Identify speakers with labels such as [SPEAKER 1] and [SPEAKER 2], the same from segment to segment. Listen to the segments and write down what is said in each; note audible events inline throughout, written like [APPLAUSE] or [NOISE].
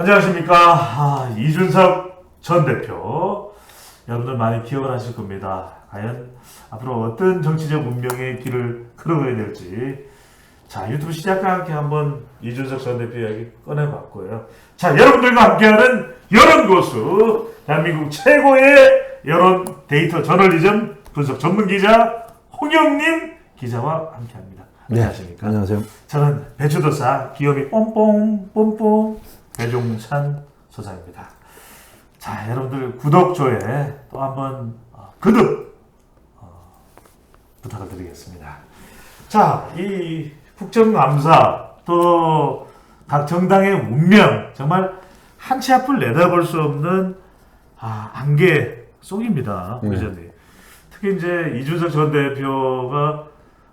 [SPEAKER 1] 안녕하십니까. 아, 이준석 전 대표. 여러분들 많이 기억을 하실 겁니다. 과연 앞으로 어떤 정치적 운명의 길을 걸어가야 될지. 자, 유튜브 시작과 함께 한번 이준석 전 대표 이야기 꺼내봤고요. 자, 여러분들과 함께하는 여론고수. 대한민국 최고의 여론 데이터 저널리즘 분석 전문 기자 홍영민 기자와 함께 합니다. 안녕하십니까.
[SPEAKER 2] 안녕하세요.
[SPEAKER 1] 저는 배추도사 기업이 뽕뽕 뽕뽕 배종찬 소장입니다. 자, 여러분들 구독, 좋아요 또 한번 어, 거듭 어, 부탁을 드리겠습니다. 자, 이 국정감사 또 각 정당의 운명 정말 한 치 앞을 내다볼 수 없는 아, 안개 속입니다.
[SPEAKER 2] 네.
[SPEAKER 1] 특히 이제 이준석 전 대표가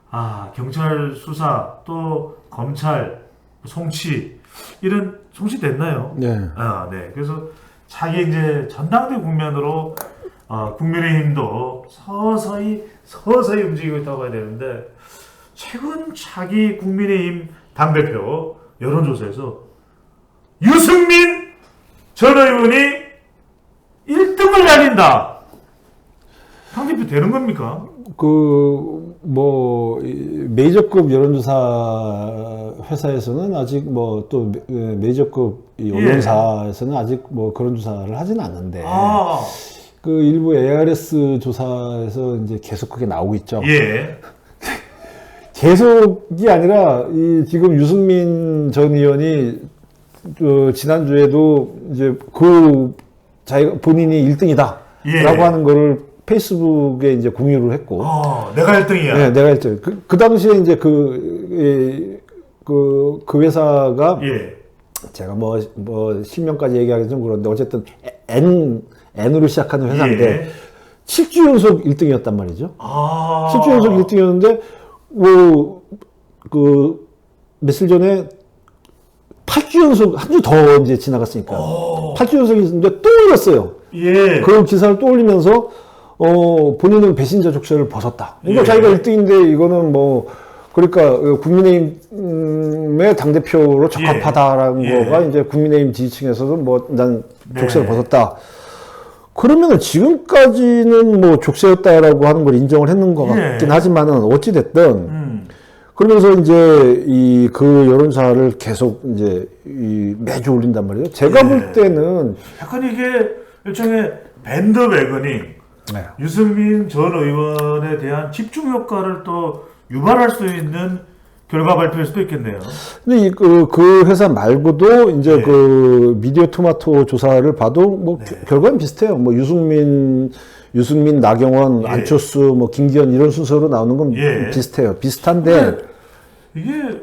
[SPEAKER 1] 아, 경찰 수사 또 검찰 송치 이런 송치 됐나요?
[SPEAKER 2] 네.
[SPEAKER 1] 아, 네. 그래서 자기 이제 전당대 국면으로 어, 국민의힘도 서서히 서서히 움직이고 있다고 봐야 되는데 최근 자기 국민의힘 당 대표 여론조사에서 유승민 전 의원이 1등을 날린다. 당 대표 되는 겁니까?
[SPEAKER 2] 그, 뭐, 이 메이저급 여론조사 회사에서는 아직 뭐, 또 메- 메이저급 이
[SPEAKER 1] 예.
[SPEAKER 2] 언론사에서는 아직 뭐 그런 조사를 하지는 않는데,
[SPEAKER 1] 아,
[SPEAKER 2] 그 일부 ARS 조사에서 이제 계속 그게 나오고 있죠.
[SPEAKER 1] 예. [LAUGHS]
[SPEAKER 2] 계속이 아니라, 이 지금 유승민 전 의원이, 그 지난주에도 이제 그 자기가 본인이 1등이다.
[SPEAKER 1] 예.
[SPEAKER 2] 라고 하는 거를 페이스북에 이제 공유를 했고,
[SPEAKER 1] 어, 내가 1등이야.
[SPEAKER 2] 네, 내가 했죠. 그, 그 당시에 이제 그, 이, 그, 그 회사가
[SPEAKER 1] 예.
[SPEAKER 2] 제가 뭐, 뭐, 실명까지 얘기하기 좀 그런데 어쨌든 N, N으로 시작하는 회사인데
[SPEAKER 1] 예.
[SPEAKER 2] 7주 연속 1등이었단 말이죠.
[SPEAKER 1] 아.
[SPEAKER 2] 7주 연속 1등이었는데, 뭐, 그, 며칠 전에 8주 연속, 한 주 더 이제 지나갔으니까.
[SPEAKER 1] 오.
[SPEAKER 2] 8주 연속 있는데 또 올렸어요.
[SPEAKER 1] 예.
[SPEAKER 2] 그 기사를 또 올리면서 어 본인은 배신자 족쇄를 벗었다. 이거
[SPEAKER 1] 예.
[SPEAKER 2] 자기가 1등인데 이거는 뭐 그러니까 어, 국민의힘의 당 대표로 적합하다라는
[SPEAKER 1] 예.
[SPEAKER 2] 거가 이제 국민의힘 지지층에서도 뭐 난 족쇄를
[SPEAKER 1] 네.
[SPEAKER 2] 벗었다. 그러면은 지금까지는 뭐 족쇄였다라고 하는 걸 인정을 했는 것
[SPEAKER 1] 예.
[SPEAKER 2] 같긴 하지만은 어찌 됐든
[SPEAKER 1] 음.
[SPEAKER 2] 그러면서 이제 이 그 여론사를 계속 이제 이 매주 올린단 말이에요. 제가
[SPEAKER 1] 예.
[SPEAKER 2] 볼 때는
[SPEAKER 1] 약간 이게 일종의 밴드 베거닝
[SPEAKER 2] 네.
[SPEAKER 1] 유승민 전 의원에 대한 집중 효과를 또 유발할 수 있는 결과 발표일 수도 있겠네요.
[SPEAKER 2] 근데 이, 그, 그 회사 말고도 이제
[SPEAKER 1] 네.
[SPEAKER 2] 그 미디어 토마토 조사를 봐도 뭐 겨- 결과는 비슷해요. 뭐 유승민, 유승민, 나경원,
[SPEAKER 1] 예.
[SPEAKER 2] 안철수, 뭐 김기현 이런 순서로 나오는 건
[SPEAKER 1] 예.
[SPEAKER 2] 비슷해요. 비슷한데
[SPEAKER 1] 이게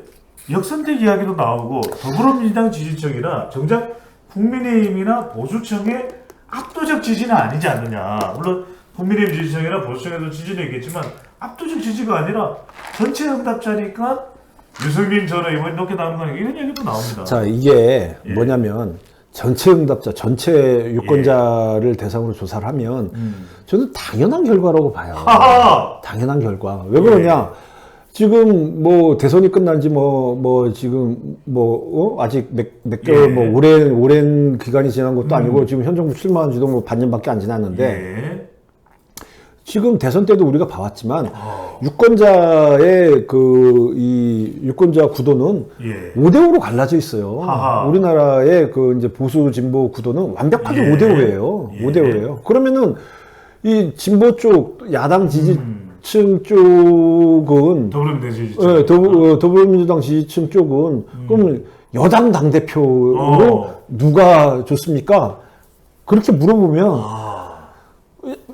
[SPEAKER 1] 역선택 이야기도 나오고 더불어민주당 지지층이나 정작 국민의힘이나 보수층의 압도적 지지는 아니지 않느냐. 물론 국민의힘 지지층이나 보수층에도 지지는 있겠지만 압도적 지지가 아니라 전체 응답자니까 유승민 전 의원이 높게 나오는 거 아니야. 이런 얘기도 나옵니다.
[SPEAKER 2] 자 이게
[SPEAKER 1] 예.
[SPEAKER 2] 뭐냐면 전체 응답자, 전체 유권자를 대상으로 조사를 하면
[SPEAKER 1] 음.
[SPEAKER 2] 저는 당연한 결과라고 봐요. [LAUGHS]
[SPEAKER 1] 하하!
[SPEAKER 2] 당연한 결과. 왜 그러냐? 지금 뭐 대선이 끝난 지뭐뭐 지금 뭐 어? 아직 몇, 몇 개월
[SPEAKER 1] 예.
[SPEAKER 2] 뭐 오랜 오랜 기간이 지난 것도 아니고 지금 현 정부 출마한 지도 뭐 반년밖에 안 지났는데
[SPEAKER 1] 예.
[SPEAKER 2] 지금 대선 때도 우리가 봐왔지만
[SPEAKER 1] 어.
[SPEAKER 2] 유권자의 그 이 유권자 구도는
[SPEAKER 1] 예.
[SPEAKER 2] 5대 5로 갈라져 있어요.
[SPEAKER 1] 하하.
[SPEAKER 2] 우리나라의 그 이제 보수 진보 구도는 완벽하게
[SPEAKER 1] 예.
[SPEAKER 2] 5대 5예요.
[SPEAKER 1] 예.
[SPEAKER 2] 5대 5예요. 그러면은 이 진보 쪽 야당 지지층
[SPEAKER 1] 음.
[SPEAKER 2] 쪽은
[SPEAKER 1] 더불어민주당 지지층.
[SPEAKER 2] 예, 더불, 어, 더불어민주당 지지층 쪽은 그럼 여당 당 대표로
[SPEAKER 1] 음. 어.
[SPEAKER 2] 누가 좋습니까? 그렇게 물어보면
[SPEAKER 1] 아.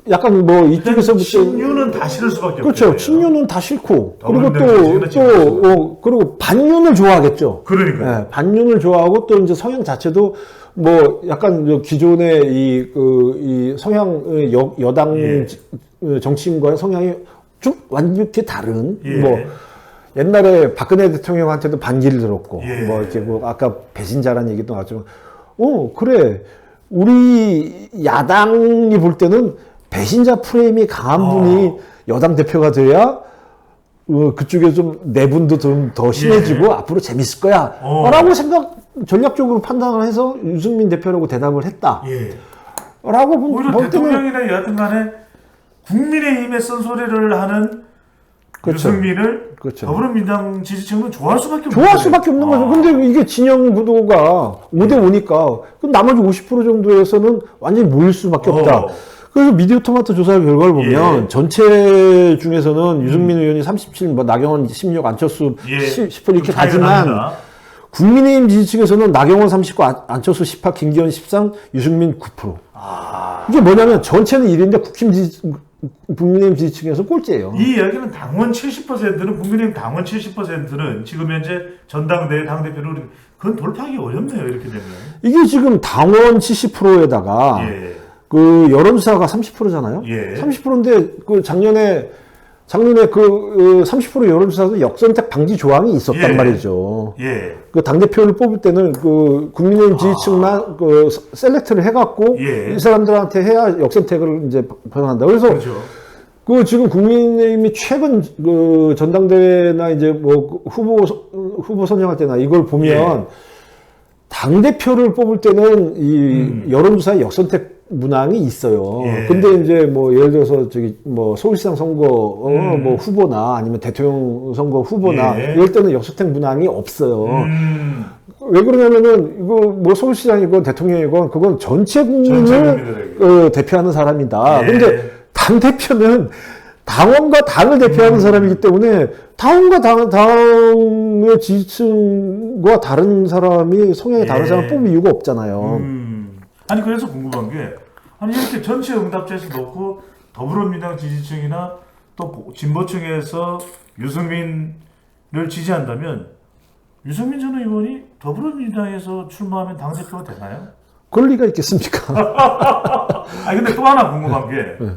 [SPEAKER 2] 약간 뭐 이쪽에서부터
[SPEAKER 1] 신유는 다 싫을 수밖에
[SPEAKER 2] 그렇죠.
[SPEAKER 1] 없겠네요.
[SPEAKER 2] 친윤은 다 싫고 그리고 또또 어, 그리고 반윤을 좋아하겠죠.
[SPEAKER 1] 그러니까.
[SPEAKER 2] 예, 반윤을 좋아하고 또 이제 성향 자체도 뭐 약간 저 기존의 이, 그, 이 성향, 어, 여, 여당
[SPEAKER 1] 예.
[SPEAKER 2] 지- 어, 정치인과의 성향이 좀 완벽히 다른
[SPEAKER 1] 예.
[SPEAKER 2] 뭐 옛날에 박근혜 대통령한테도 반기를 들었고
[SPEAKER 1] 예.
[SPEAKER 2] 뭐 이렇게 뭐 아까 배신자라는 얘기도 나왔지만 어 그래 우리 야당이 볼 때는 배신자 프레임이 강한 분이
[SPEAKER 1] 어.
[SPEAKER 2] 여당 대표가 돼야 어, 그쪽에 좀 내분도 좀 더 심해지고 앞으로 재밌을 거야
[SPEAKER 1] 어.
[SPEAKER 2] 라고 생각 전략적으로 판단을 해서 유승민 대표라고 대답을 했다.
[SPEAKER 1] 예.
[SPEAKER 2] 라고 본,
[SPEAKER 1] 오히려
[SPEAKER 2] 볼 때는
[SPEAKER 1] 대통령이나 여하튼 간에 국민의힘에 쓴소리를 하는
[SPEAKER 2] 그렇죠.
[SPEAKER 1] 유승민을
[SPEAKER 2] 그렇죠.
[SPEAKER 1] 더불어민주당 지지층은 좋아할 수밖에 없는
[SPEAKER 2] 좋아할. 수밖에 없는 거죠.
[SPEAKER 1] 아.
[SPEAKER 2] 근데 이게 진영 구도가 5대 5니까 그 나머지 50% 정도에서는 완전히 모일 수밖에 없다.
[SPEAKER 1] 어.
[SPEAKER 2] 그래서 미디어 토마토 조사 결과를 보면
[SPEAKER 1] 예.
[SPEAKER 2] 전체 중에서는 유승민 의원이 37, 뭐 나경원 16, 안철수
[SPEAKER 1] 예.
[SPEAKER 2] 10, 10% 이렇게
[SPEAKER 1] 좀 차이가
[SPEAKER 2] 가지만
[SPEAKER 1] 납니다.
[SPEAKER 2] 국민의힘 지지층에서는 나경원 39, 안- 안철수 18, 김기현 13, 유승민 9%.
[SPEAKER 1] 아.
[SPEAKER 2] 이게 뭐냐면 전체는 1인데 국힘 지지, 국민의힘 지지층에서 꼴찌예요.
[SPEAKER 1] 이 이야기는 당원 70%는 국민의힘 당원 70%는 지금 현재 전당대회 당대표를 그건 돌파하기 어렵네요 이렇게 되면
[SPEAKER 2] 이게 지금 당원 70%에다가
[SPEAKER 1] 예.
[SPEAKER 2] 그 여론조사가 30%잖아요.
[SPEAKER 1] 예.
[SPEAKER 2] 30%인데 그 작년에 작년에 그 30% 여론조사도 역선택 방지 조항이 있었단
[SPEAKER 1] 예.
[SPEAKER 2] 말이죠.
[SPEAKER 1] 예.
[SPEAKER 2] 그 당 대표를 뽑을 때는 그 국민의힘 지지층만 그 셀렉트를 해갖고
[SPEAKER 1] 아. 예.
[SPEAKER 2] 이 사람들한테 해야 역선택을 이제 변한다. 그래서
[SPEAKER 1] 그렇죠.
[SPEAKER 2] 그 지금 국민의힘이 최근 그 전당대회나 이제 뭐그 후보 후보 선정할 때나 이걸 보면
[SPEAKER 1] 예.
[SPEAKER 2] 당 대표를 뽑을 때는 이 여론조사에 역선택 문항이 있어요.
[SPEAKER 1] 음. 예.
[SPEAKER 2] 근데 이제 뭐 예를 들어서 저기 뭐 서울시장 선거 어,
[SPEAKER 1] 음.
[SPEAKER 2] 뭐 후보나 아니면 대통령 선거 후보나
[SPEAKER 1] 예.
[SPEAKER 2] 이럴 때는 역선택 문항이 없어요.
[SPEAKER 1] 음,
[SPEAKER 2] 왜 그러냐면은 이거 뭐 서울시장이건 대통령이건 그건 전체 국민을. 어, 대표하는 사람이다.
[SPEAKER 1] 예.
[SPEAKER 2] 근데 당 대표는 당원과 당을 대표하는
[SPEAKER 1] 음.
[SPEAKER 2] 사람이기 때문에 당원과 당, 당의 지지층과 다른 사람이 성향이 다른
[SPEAKER 1] 예.
[SPEAKER 2] 사람 뽑을 이유가 없잖아요.
[SPEAKER 1] 음. 아니 그래서 궁금한 게 아니 이렇게 전체 응답자에서 놓고 더불어민주당 지지층이나 또 보- 진보층에서 유승민을 지지한다면 유승민 전 의원이 더불어민주당에서 출마하면 당 대표가 되나요?
[SPEAKER 2] 그럴 리가 있겠습니까? [LAUGHS]
[SPEAKER 1] 아니 근데 또 하나 궁금한 게
[SPEAKER 2] 네.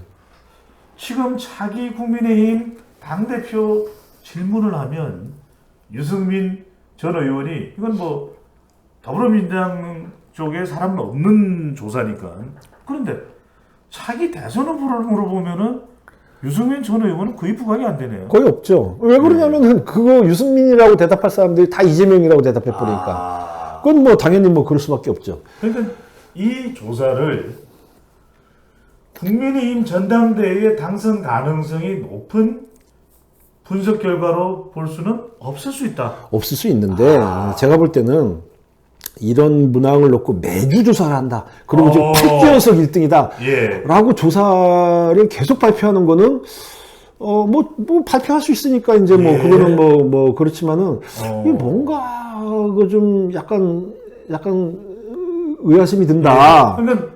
[SPEAKER 1] 지금 차기 국민의힘 당 대표 질문을 하면 유승민 전 의원이 이건 뭐 더불어민주당 쪽에 사람은 없는 조사니까 그런데 차기 대선 후보를 물어보면은 유승민 전 의원은 거의 부각이 안 되네요.
[SPEAKER 2] 거의 없죠. 왜 그러냐면은 그거 유승민이라고 대답할 사람들이 다 이재명이라고 대답해 버리니까.
[SPEAKER 1] 아,
[SPEAKER 2] 그건 뭐 당연히 뭐 그럴 수밖에 없죠.
[SPEAKER 1] 그러니까 이 조사를 국민의힘 전당대회 당선 가능성이 높은 분석 결과로 볼 수는 없을 수 있다.
[SPEAKER 2] 없을 수 있는데
[SPEAKER 1] 아.
[SPEAKER 2] 제가 볼 때는 이런 문항을 놓고 매주 조사를 한다. 그리고 지금
[SPEAKER 1] 어.
[SPEAKER 2] 8개 연속 1등이다.
[SPEAKER 1] 예.
[SPEAKER 2] 라고 조사를 계속 발표하는 거는 어 뭐 뭐 발표할 수 있으니까 이제 뭐
[SPEAKER 1] 예.
[SPEAKER 2] 그거는 뭐 뭐 그렇지만은
[SPEAKER 1] 어.
[SPEAKER 2] 이게 뭔가 그 좀 약간 약간 의아심이 든다.
[SPEAKER 1] 그러면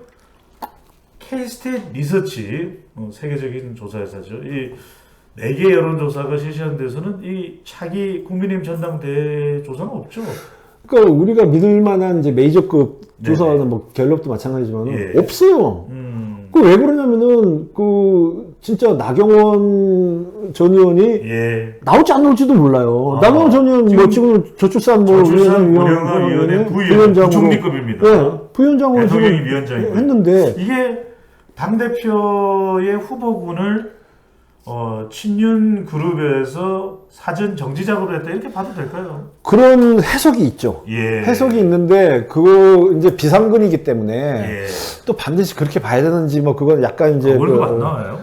[SPEAKER 1] K-스테이트 리서치 어, 세계적인 조사 회사죠. 이 4개 여론조사가 실시한 데서는 이 차기 국민의힘 전당대회 조사는 없죠.
[SPEAKER 2] 그러니까 우리가 믿을 만한 이제 메이저급
[SPEAKER 1] 네네.
[SPEAKER 2] 조사는 뭐 갤럽도 마찬가지지만
[SPEAKER 1] 예.
[SPEAKER 2] 없어요.
[SPEAKER 1] 음,
[SPEAKER 2] 그 왜 그러냐면은 그 진짜 나경원 전 의원이
[SPEAKER 1] 예.
[SPEAKER 2] 나올지 안 나올지도 몰라요.
[SPEAKER 1] 아,
[SPEAKER 2] 나경원 전 의원 뭐 지금 저출산 뭐
[SPEAKER 1] 저출산 위원회
[SPEAKER 2] 위원회
[SPEAKER 1] 부위원
[SPEAKER 2] 부위원장으으로-
[SPEAKER 1] 부총리급입니다.
[SPEAKER 2] 네, 부위원장으로 지금
[SPEAKER 1] 위원장이고요.
[SPEAKER 2] 했는데
[SPEAKER 1] 이게 당 대표의 후보군을 어, 친윤 그룹에서 사전 정지 작업을 했다 이렇게 봐도 될까요?
[SPEAKER 2] 그런 해석이 있죠.
[SPEAKER 1] 예.
[SPEAKER 2] 해석이 있는데 그거 이제 비상근이기 때문에
[SPEAKER 1] 예.
[SPEAKER 2] 또 반드시 그렇게 봐야 되는지 뭐 그건 약간 이제
[SPEAKER 1] 아, 월급
[SPEAKER 2] 그-
[SPEAKER 1] 안 나와요?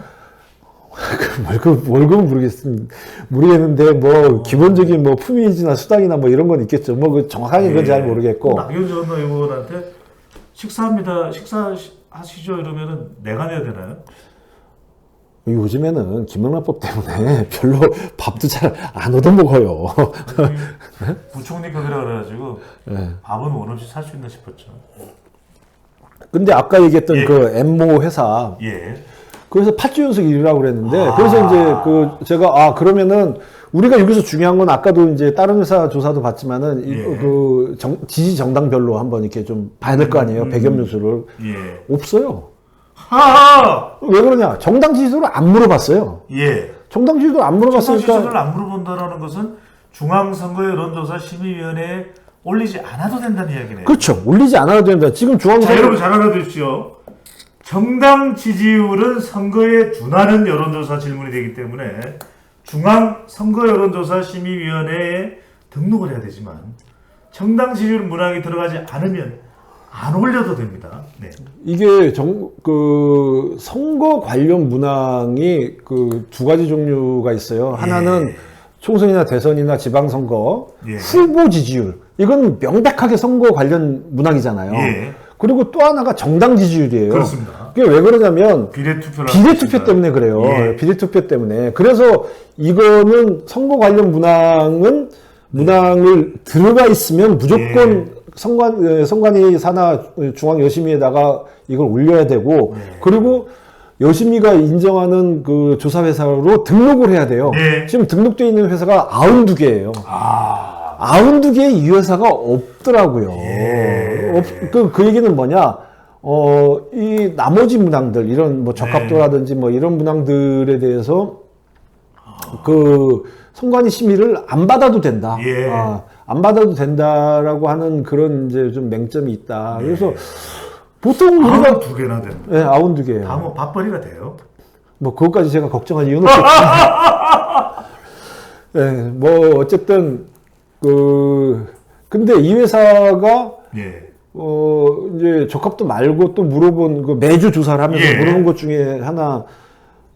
[SPEAKER 1] [LAUGHS]
[SPEAKER 2] 월급 월급은 모르겠습니다. 모르겠는데 뭐 기본적인 뭐 품위지나 수당이나 뭐 이런 건 있겠죠. 뭐 그 정확하게 그건 잘 모르겠고
[SPEAKER 1] 전 의원한테 식사합니다. 식사하시죠 이러면은 내가 내야 되나요?
[SPEAKER 2] 요즘에는 김영란법 때문에 [LAUGHS] 별로 밥도 잘 안 얻어 먹어요. [LAUGHS]
[SPEAKER 1] 부총리급이라 그래가지고
[SPEAKER 2] 예.
[SPEAKER 1] 밥은 원 없이 살 수 있나 싶었죠.
[SPEAKER 2] 근데 아까 얘기했던
[SPEAKER 1] 예.
[SPEAKER 2] 그 엠모 회사
[SPEAKER 1] 예.
[SPEAKER 2] 그래서 8주 연속 1위라고 그랬는데
[SPEAKER 1] 아.
[SPEAKER 2] 그래서 이제 그 제가 아 그러면은 우리가 여기서 중요한 건 아까도 이제 다른 회사 조사도 봤지만은 이-
[SPEAKER 1] 예.
[SPEAKER 2] 그 정- 지지 정당별로 한번 이렇게 좀 봐야 될 거 아니에요.
[SPEAKER 1] 음.
[SPEAKER 2] 백연 수를
[SPEAKER 1] 예.
[SPEAKER 2] 없어요.
[SPEAKER 1] 하하!
[SPEAKER 2] 왜 그러냐? 정당 지지도를 안 물어봤어요.
[SPEAKER 1] 예.
[SPEAKER 2] 정당 지지도를 안 물어봤으니까
[SPEAKER 1] 안 물어본다라는 것은 중앙선거 여론조사 심의위원회에 올리지 않아도 된다는 이야기네요.
[SPEAKER 2] 그렇죠. 올리지 않아도 된다. 지금
[SPEAKER 1] 자,
[SPEAKER 2] 중앙선
[SPEAKER 1] 여러분 잘 알아두십시오. 정당 지지율은 선거에 준하는 여론조사 질문이 되기 때문에 중앙 선거 여론조사 심의위원회에 등록을 해야 되지만 정당 지지율 문항이 들어가지 않으면 안 올려도 됩니다. 네.
[SPEAKER 2] 이게 정, 그 선거 관련 문항이 그 두 가지 종류가 있어요. 하나는
[SPEAKER 1] 예.
[SPEAKER 2] 총선이나 대선이나 지방선거
[SPEAKER 1] 예.
[SPEAKER 2] 후보 지지율. 이건 명백하게 선거 관련 문항이잖아요.
[SPEAKER 1] 예.
[SPEAKER 2] 그리고 또 하나가 정당 지지율이에요.
[SPEAKER 1] 그렇습니다.
[SPEAKER 2] 그게 왜 그러냐면
[SPEAKER 1] 비례투표라
[SPEAKER 2] 비례투표 때문에 그래요.
[SPEAKER 1] 예.
[SPEAKER 2] 비례투표 때문에. 그래서 이거는 선거 관련 문항은 문항을 들어가 있으면 무조건
[SPEAKER 1] 예.
[SPEAKER 2] 선관, 에, 선관위 산하 중앙 여심위에다가 이걸 올려야 되고
[SPEAKER 1] 예.
[SPEAKER 2] 그리고 여심위가 인정하는 그 조사 회사로 등록을 해야 돼요.
[SPEAKER 1] 예.
[SPEAKER 2] 지금 등록되어 있는 회사가 92개예요.
[SPEAKER 1] 아,
[SPEAKER 2] 92개의 이 회사가 없더라고요.
[SPEAKER 1] 예.
[SPEAKER 2] 없- 그, 그 얘기는 뭐냐? 어, 이 나머지 문항들, 이런 뭐 적합도라든지 뭐 이런 문항들에 대해서 그 선관위 심의를 안 받아도 된다.
[SPEAKER 1] 예.
[SPEAKER 2] 아, 안 받아도 된다라고 하는 그런 이제 좀 맹점이 있다. 그래서 보통 우리가
[SPEAKER 1] 아무 두 개나 됩니다.
[SPEAKER 2] 네, 92개예요.
[SPEAKER 1] 다뭐 밥벌이가 돼요.
[SPEAKER 2] 뭐 그것까지 제가 걱정할 이유는 없겠지만 [LAUGHS] 네, 뭐 어쨌든 그 근데 이 회사가
[SPEAKER 1] 예.
[SPEAKER 2] 어 이제 적합도 말고 또 물어본 그 매주 조사를 하면서
[SPEAKER 1] 예.
[SPEAKER 2] 물어본 것 중에 하나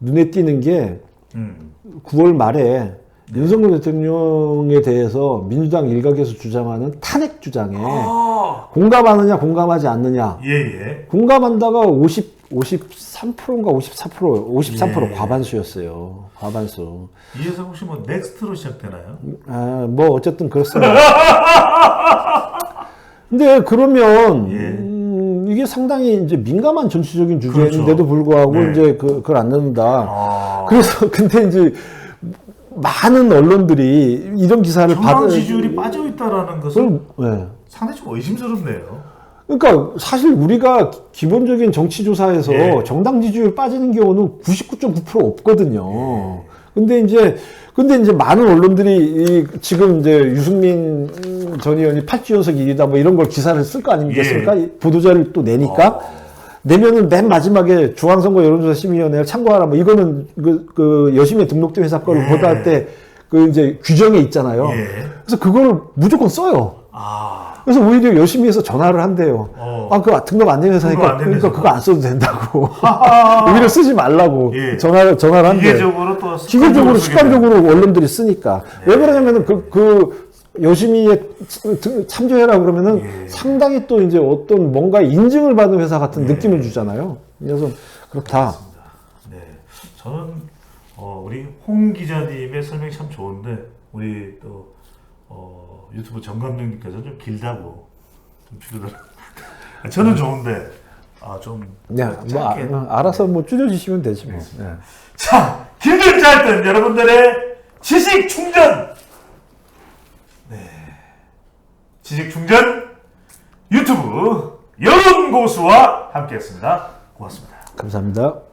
[SPEAKER 2] 눈에 띄는 게
[SPEAKER 1] 음.
[SPEAKER 2] 9월 말에 윤석열 대통령에 대해서 민주당 일각에서 주장하는 탄핵 주장에
[SPEAKER 1] 아,
[SPEAKER 2] 공감하느냐 공감하지 않느냐
[SPEAKER 1] 예, 예.
[SPEAKER 2] 공감한다가 50 53%인가 54% 53%
[SPEAKER 1] 예.
[SPEAKER 2] 과반수였어요. 과반수.
[SPEAKER 1] 이 회사 혹시 뭐 넥스트로 시작되나요?
[SPEAKER 2] 아, 뭐 어쨌든 그렇습니다. [LAUGHS] 근데 그러면
[SPEAKER 1] 예.
[SPEAKER 2] 음, 이게 상당히 이제 민감한 정치적인
[SPEAKER 1] 그렇죠.
[SPEAKER 2] 주제인데도 불구하고
[SPEAKER 1] 네.
[SPEAKER 2] 이제 그, 그걸 안 넣는다.
[SPEAKER 1] 아,
[SPEAKER 2] 그래서 [LAUGHS] 근데 이제 많은 언론들이 이런 기사를
[SPEAKER 1] 정당
[SPEAKER 2] 받은
[SPEAKER 1] 지지율이 빠져 있다라는 것은
[SPEAKER 2] 그걸 예.
[SPEAKER 1] 상당히 좀 의심스럽네요.
[SPEAKER 2] 그러니까 사실 우리가 기본적인 정치 조사에서
[SPEAKER 1] 예.
[SPEAKER 2] 정당 지지율 빠지는 경우는 99.9% 없거든요.
[SPEAKER 1] 예.
[SPEAKER 2] 근데 이제 근데 이제 많은 언론들이 이 지금 이제 유승민 전 의원이 8주 연속 1위다 뭐 이런 걸 기사를 쓸 거 아니겠습니까?
[SPEAKER 1] 예.
[SPEAKER 2] 이 보도자를 또 내니까
[SPEAKER 1] 어.
[SPEAKER 2] 내면은 맨 마지막에 중앙선거 여론조사 심의위원회를 참고하라 뭐 이거는 그, 그 여심에 등록된 회사 거를
[SPEAKER 1] 예.
[SPEAKER 2] 보도할 때그 이제 규정에 있잖아요.
[SPEAKER 1] 예.
[SPEAKER 2] 그래서 그걸 무조건 써요.
[SPEAKER 1] 아,
[SPEAKER 2] 그래서 오히려 열심히 해서 전화를 한대요.
[SPEAKER 1] 어.
[SPEAKER 2] 아, 그거 등록 안 된 회사니까
[SPEAKER 1] 안된
[SPEAKER 2] 그러니까. 그거 안 써도 된다고. [LAUGHS] 오히려 쓰지 말라고
[SPEAKER 1] 예.
[SPEAKER 2] 전화를 전화를 한대.
[SPEAKER 1] 기계적으로 또
[SPEAKER 2] 기계적으로. 습관적으로 언론들이 쓰니까 왜 그러냐면은 그, 그 열심히에 참조해라 그러면은
[SPEAKER 1] 예.
[SPEAKER 2] 상당히 또 이제 어떤 뭔가 인증을 받은 회사 같은
[SPEAKER 1] 예.
[SPEAKER 2] 느낌을 주잖아요. 그래서 그렇다.
[SPEAKER 1] 네, 저는 어, 우리 홍 기자님의 설명이 참 좋은데 우리 또 어, 유튜브 정 감독님께서 좀 길다고 좀 줄여달라. [LAUGHS] 저는 좋은데 아좀
[SPEAKER 2] 네, 뭐 아,
[SPEAKER 1] 짧게.
[SPEAKER 2] 알아서 뭐 줄여주시면 되지 뭐. 네.
[SPEAKER 1] 자, 길든 짧든 여러분들의 지식 충전. 네. 지식 충전 유튜브 여론 고수와 함께했습니다. 고맙습니다.
[SPEAKER 2] 감사합니다.